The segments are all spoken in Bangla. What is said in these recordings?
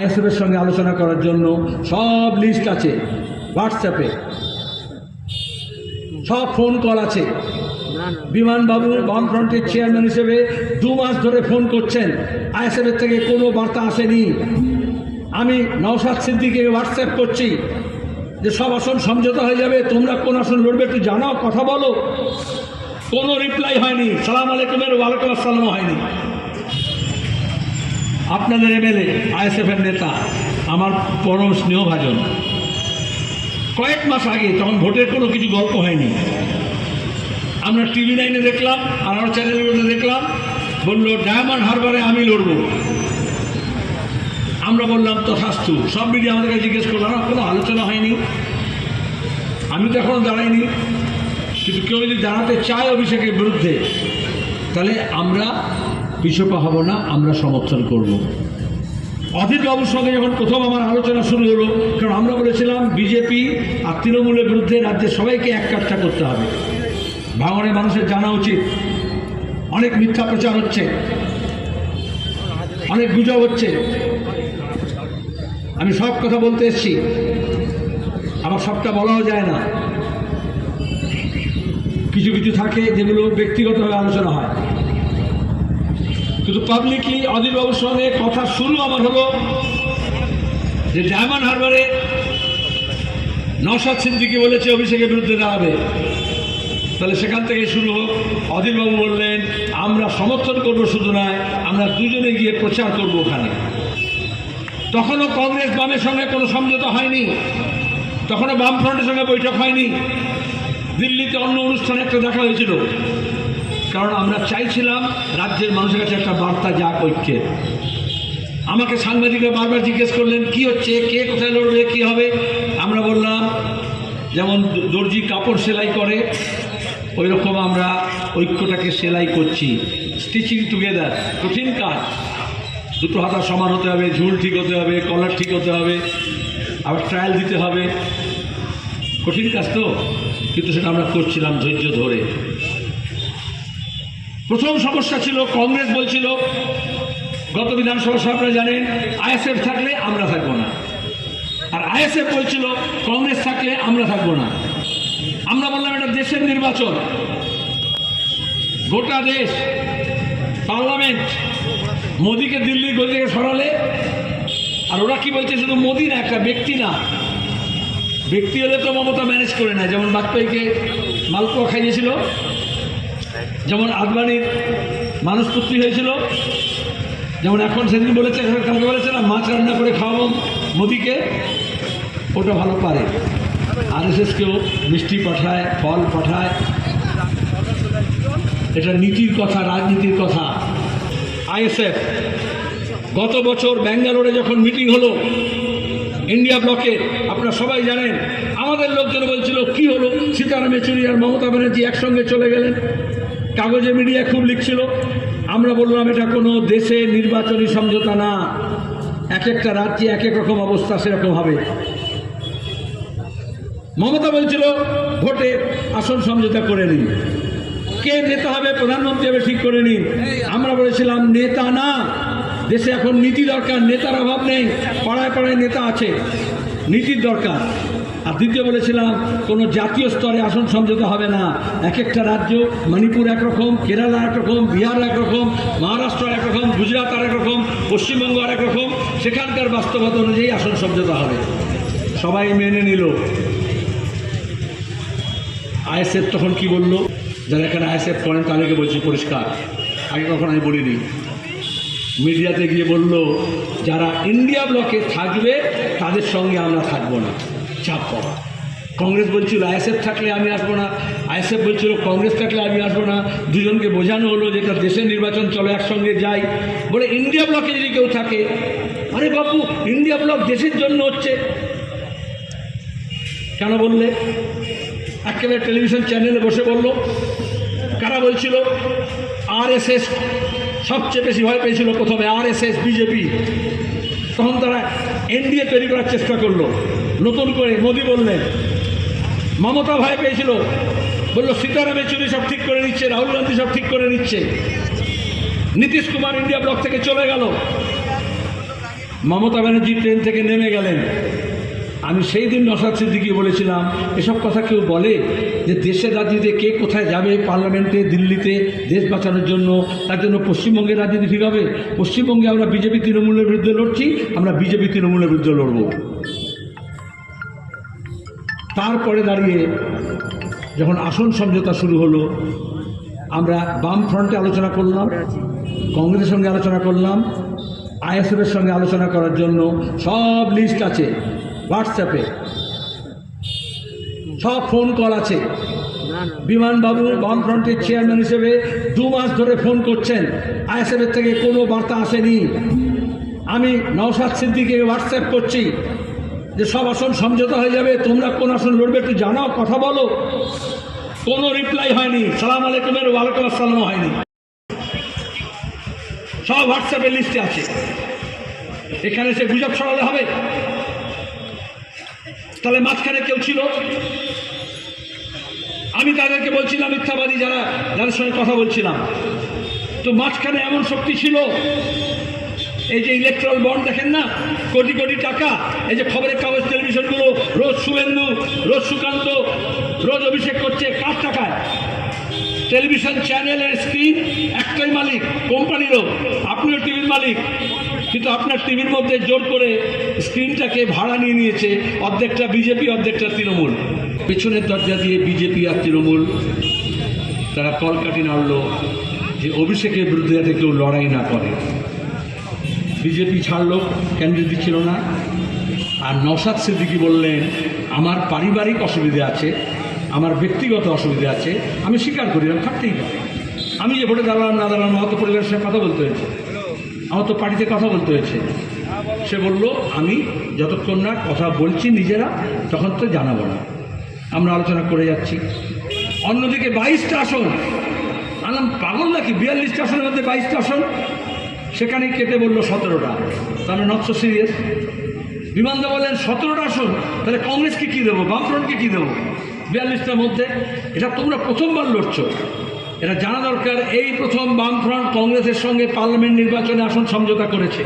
আইএসএফের সঙ্গে আলোচনা করার জন্য সব লিস্ট আছে হোয়াটসঅ্যাপে সব ফোন কল আছে। বিমানবাবু, বামফ্রন্টের চেয়ারম্যান হিসেবে দু মাস ধরে ফোন করছেন। আইএসএফের থেকে কোনো বার্তা আসেনি। আমি নওশাদ সিদ্দিকে হোয়াটসঅ্যাপ করছি যে সব আসন সমঝোতা হয়ে যাবে, তোমরা কোন আসন লড়বে একটু জানাও, কথা বলো। কোনো রিপ্লাই হয়নি। সালাম আলাইকুমের, ওয়ালাইকুম আসসালাম হয়নি। আপনাদের এমএলএ আইএসএফের নেতা, আমার পরম স্নেহভাজন। কয়েক মাস আগে তখন ভোটের কোনো কিছু গল্প হয়নি। আমরা টিভি নাইনে দেখলাম আর আমার চ্যানেলগুলোতে দেখলাম, বলল, ডায়মন্ড হারবারে আমি লড়ব। আমরা বললাম তো তথাস্তু। সব মিডিয়া আমাদেরকে জিজ্ঞেস করল, না, কোনো আলোচনা হয়নি? আমি তো এখনও দাঁড়াইনি। কিন্তু কেউ যদি দাঁড়াতে চায় অভিষেকের বিরুদ্ধে, তাহলে আমরা পিছপা হব না, আমরা সমর্থন করব। অধীর বাবুর সঙ্গে যখন প্রথম আমার আলোচনা শুরু হলো, কারণ আমরা বলেছিলাম বিজেপি আর তৃণমূলের বিরুদ্ধে রাজ্যের সবাইকে এক কাঠটা করতে হবে। ভাঙনের মানুষের জানা উচিত। অনেক মিথ্যা প্রচার হচ্ছে। অনেক গুজব হচ্ছে। আমি সব কথা বলতে এসেছি। আমার সবটা বলাও যায় না। কিছু কিছু থাকে যেগুলো ব্যক্তিগতভাবে আলোচনা হয়। কিন্তু পাবলিকলি অধীরবাবুর সঙ্গে কথা শুরু আমার হলো যে ডায়মন্ড হারবারে নসাদ সিদ্দিকি বলেছে অভিষেকের বিরুদ্ধে দাঁড়াবে। তাহলে সেখান থেকে শুরু হোক। অধীরবাবু বললেন, আমরা সমর্থন করব শুধু নয়, আমরা দুজনে গিয়ে প্রচার করব ওখানে। তখনও কংগ্রেস বামের সঙ্গে কোনো সমঝোতা হয়নি। তখনও বামফ্রন্টের সঙ্গে বৈঠক হয়নি। দিল্লিতে অন্য অনুষ্ঠানে একটা দেখা হয়েছিল। কারণ আমরা চাইছিলাম রাজ্যের মানুষের কাছে একটা বার্তা যাক ঐক্যের আমাকে সাংবাদিকরা বারবার জিজ্ঞেস করলেন, কি হচ্ছে? কে কোথায় লড়বে কি হবে? আমরা বললাম, যেমন দর্জি কাপড় সেলাই করে ওই রকম আমরা ঐক্যটাকে সেলাই করছি। স্টিচিং টুগেদার, কঠিন কাজ। দুটো হাতা সমান হতে হবে, ঝুল ঠিক হতে হবে, কলার ঠিক হতে হবে, আবার ট্রায়াল দিতে হবে। কঠিন কাজ তো, কিন্তু সেটা আমরা করছিলাম ধৈর্য ধরে। প্রথম সমস্যা ছিল, কংগ্রেস বলছিল, গত বিধানসভা সভা আপনারা জানেন আইএসএফ থাকলে আমরা থাকব না। আর আইএসএফ বলছিল, কংগ্রেস থাকলে আমরা থাকব না। আমরা বললাম, এটা দেশের নির্বাচন। গোটা দেশ, পার্লামেন্ট, মোদিকে দিল্লির গদি থেকে সরালে, আর ওরা কি বলছে, শুধু মোদি না, একটা ব্যক্তি না। ব্যক্তি হলে তো মমতা ম্যানেজ করে নেয়, যেমন বাজপেয়ীকে মালপোয়া খাইয়েছিল যেমন আদবানির মানুষ পুত্রী হয়েছিল, যেমন এখন সেদিন বলেছে কালকে বলেছে না, মাছ রান্না করে খাওয়াবো মোদিকে, ওটা ভালো পারে। আর এস কেউ মিষ্টি পাঠায়, ফল পাঠায়। এটা নীতির কথা, রাজনীতির কথা। আইএসএফ, গত বছর ব্যাঙ্গালোরে যখন মিটিং হলো, ইন্ডিয়া ব্লকে, আপনারা সবাই জানেন, আমাদের লোকজন বলছিল, কি হলো? সীতারাম yechuri আর মমতা ব্যানার্জি একসঙ্গে চলে গেলেন। কাগজে মিডিয়া খুব লিখছিল। আমরা বললাম, এটা কোনো দেশে নির্বাচনী সমঝোতা না। এক একটা রাজ্যে এক এক রকম অবস্থা, সেরকম হবে। মমতা বলছিল, ভোটে আসন সমঝোতা করে নিন। কে নেতা হবে, প্রধানমন্ত্রী হবে, ঠিক করে নিন। আমরা বলেছিলাম, নেতা না। দেশে এখন নীতি দরকার, নেতার অভাব নেই, পাড়ায় পাড়ায় নেতা আছে। নীতির দরকার। আর দ্বিতীয় বলেছিলাম, কোনো জাতীয় স্তরে আসন সমঝোতা হবে না। এক একটা রাজ্য, মণিপুর একরকম কেরালা একরকম বিহার একরকম মহারাষ্ট্র একরকম গুজরাট একরকম পশ্চিমবঙ্গ আর একরকম সেখানকার বাস্তবতা অনুযায়ী আসন সমঝোতা হবে। সবাই মেনে নিল। আইএসএফ তখন কি বলল? যারা এখানে আইএসএফ করেন তাদেরকে বলছি পরিষ্কার। আগে কখন আমি বলিনি। মিডিয়াতে গিয়ে বলল, যারা ইন্ডিয়া ব্লকে থাকবে, তাদের সঙ্গে আমরা থাকব না। চাপ পাওয়া কংগ্রেস বলছিল, আইএসএফ থাকলে আমি আসব না। আইএসএফ বলছিল, কংগ্রেস থাকলে আমি আসব না। দুজনকে বোঝানো হলো যেটা দেশের নির্বাচন, চলে একসঙ্গে যাই। বলে, ইন্ডিয়া ব্লকে যদি কেউ থাকে, আরে বাপু, ইন্ডিয়া ব্লক দেশের জন্য হচ্ছে। কেন বললে? একেবারে টেলিভিশন চ্যানেলে বসে বলল, কারা বলছিল? আরএসএস সবচেয়ে বেশি ভয় পেয়েছিল প্রথমে আরএসএস, বিজেপি। তখন তারা এনডিএ তৈরি করার চেষ্টা করল। নতুন করে মোদি বললেন, মমতা ভয় পেয়েছিল। বলল, সীতারাম yechuri সব ঠিক করে নিচ্ছে, রাহুল গান্ধী সব ঠিক করে নিচ্ছে। নীতিশ কুমার ইন্ডিয়া ব্লক থেকে চলে গেল। মমতা ব্যানার্জি ট্রেন থেকে নেমে গেলেন। আমি সেই দিন নসাদ সিদ্দিকি বলেছিলাম, এসব কথা কেউ বলে যে দেশের রাজনীতিতে কে কোথায় যাবে পার্লামেন্টে, দিল্লিতে দেশ বাঁচানোর জন্য? তার জন্য পশ্চিমবঙ্গের রাজনীতি ঠিক হবে? পশ্চিমবঙ্গে আমরা বিজেপি তৃণমূলের বিরুদ্ধে লড়ছি, আমরা বিজেপি তৃণমূলের বিরুদ্ধে লড়ব। তারপরে দাঁড়িয়ে যখন আসন সমঝোতা শুরু হলো, আমরা বাম ফ্রন্টে আলোচনা করলাম, কংগ্রেসের সঙ্গে আলোচনা করলাম, আইএসএফের সঙ্গে আলোচনা করার জন্য সব লিস্ট আছে। হোয়াটসঅ্যাপে সব ফোন কল আছে। বিমানবাবু বামফ্রন্টের চেয়ারম্যান হিসেবে দু মাস ধরে ফোন করছেন। আইএসএফের থেকে কোনো বার্তা আসেনি। আমি নওশাদ সিদ্দিকে হোয়াটসঅ্যাপ করছি যে সব আসন সমঝোতা হয়ে যাবে। তোমরা কোন আসন লড়বে একটু জানাও, কথা বলো। কোনো রিপ্লাই হয়নি। সালাম আলাইকুমের ওয়ালাইকুম আসসালাম হয়নি। সব হোয়াটসঅ্যাপের লিস্টে আছে। এখানে সে গুজব ছড়ালে হবে। তাহলে মাঝখানে কেউ ছিল? আমি তাদেরকে বলছিলাম, মিথ্যাবাদী যারা, যাদের সঙ্গে কথা বলছিলাম। তো মাঝখানে এমন শক্তি ছিল, এই যে ইলেকট্রাল বন্ড দেখেন না? কোটি কোটি টাকা, এই যে খবরের কাগজ টেলিভিশনগুলো রোজ শুভেন্দু, রোজ সুকান্ত, রোজ অভিষেক করছে, কার টাকায়? টেলিভিশন চ্যানেলের স্ক্রিন একটাই মালিক, কোম্পানিরও। আপনিও টিভির মালিক। কিন্তু আপনার টিভির মধ্যে জোর করে স্ক্রিনটাকে ভাড়া নিয়ে নিয়েছে অর্ধেকটা বিজেপি, অর্ধেকটা তৃণমূল। পেছনের দরজা দিয়ে বিজেপি আর তৃণমূল, তারা কলকাটি নাড়ল যে অভিষেকের বিরুদ্ধে যাতে কেউ লড়াই না করে। বিজেপি ছাড়লো, ক্যান্ডিডেট দিচ্ছিল না। আর নওশাদ সিদ্দিকি বললেন, আমার পারিবারিক অসুবিধে আছে আমার ব্যক্তিগত অসুবিধা আছে, আমি স্বীকার করি, আমি থাকতেই পারি। আমি যে ভোটে দাঁড়ালাম, না দাঁড়ালাম আমার তো পরিবারের সাথে কথা বলতে হয়েছে। আমার তো পার্টিতে কথা বলতে হয়েছে। সে বলল, আমি যতক্ষণ না কথা বলছি নিজেরা, তখন তো জানাব না। আমরা আলোচনা করে যাচ্ছি। অন্যদিকে বাইশটা আসন আনাম পাগল নাকি? বিয়াল্লিশটা আসনের মধ্যে বাইশটা আসন। সেখানে কেটে বলল, সতেরোটা। তাহলে সো সিরিয়াস বিমানদা বললেন, সতেরোটা আসন, তাহলে কংগ্রেসকে কী দেবো? বামফ্রন্টকে কী দেবো? বিয়াল্লিশটার মধ্যে, এটা তোমরা প্রথমবার লড়ছ। এটা জানা দরকার, এই প্রথম বামফ্রন্ট কংগ্রেসের সঙ্গে পার্লামেন্ট নির্বাচনে আসন সমঝোতা করেছে।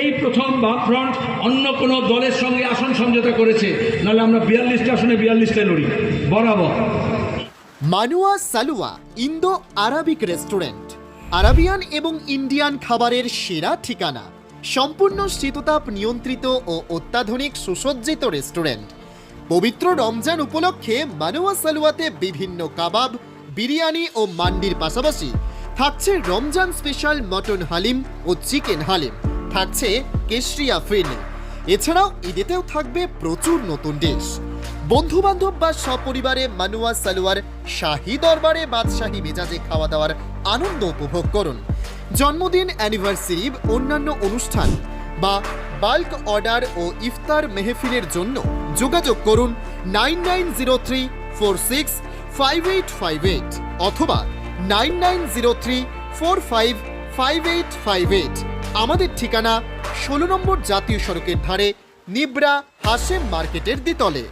এই প্রথম বামফ্রন্ট অন্য কোনো দলের সঙ্গে আসন সমঝোতা করেছে, নাহলে আমরা বিয়াল্লিশটা আসনে বিয়াল্লিশটায় লড়ি। বরাবর। মানুয়া সালুয়া, ইন্দো আরাবিক রেস্টুরেন্ট। আরাবিয়ান এবং ইন্ডিয়ান খাবারের সেরা ঠিকানা। সম্পূর্ণ শীততাপ নিয়ন্ত্রিত ও অত্যাধুনিক সুসজ্জিত রেস্টুরেন্ট। পবিত্র রমজান উপলক্ষে মানুয়া সালুয়াতে বিভিন্ন কাবাব, বিরিয়ানি ও মান্ডির পাশাপাশি থাকছে রমজান স্পেশাল মটন হালিম ও চিকেন হালিম। থাকছে কেশরিয়া ফিরনি। এছাড়াও ঈদেতেও থাকবে প্রচুর নতুন ডিশ। বন্ধু বান্ধব বা সপরিবারে মানুয়া সালোয়ার শাহী দরবারে বাদশাহী মেজাজে খাওয়া দাওয়ার আনন্দ উপভোগ করুন। জন্মদিন, অ্যানিভার্সারি, অন্যান্য অনুষ্ঠান বা বাল্ক অর্ডার ও ইফতার মেহফিলের জন্য যোগাযোগ করুন nine nine zero three four six five eight five eight অথবা nine nine zero three four five five eight five eight. আমাদের ঠিকানা ষোলো নম্বর জাতীয় সড়কের ধারে নিবরা হাসেম মার্কেটের দ্বিতলে।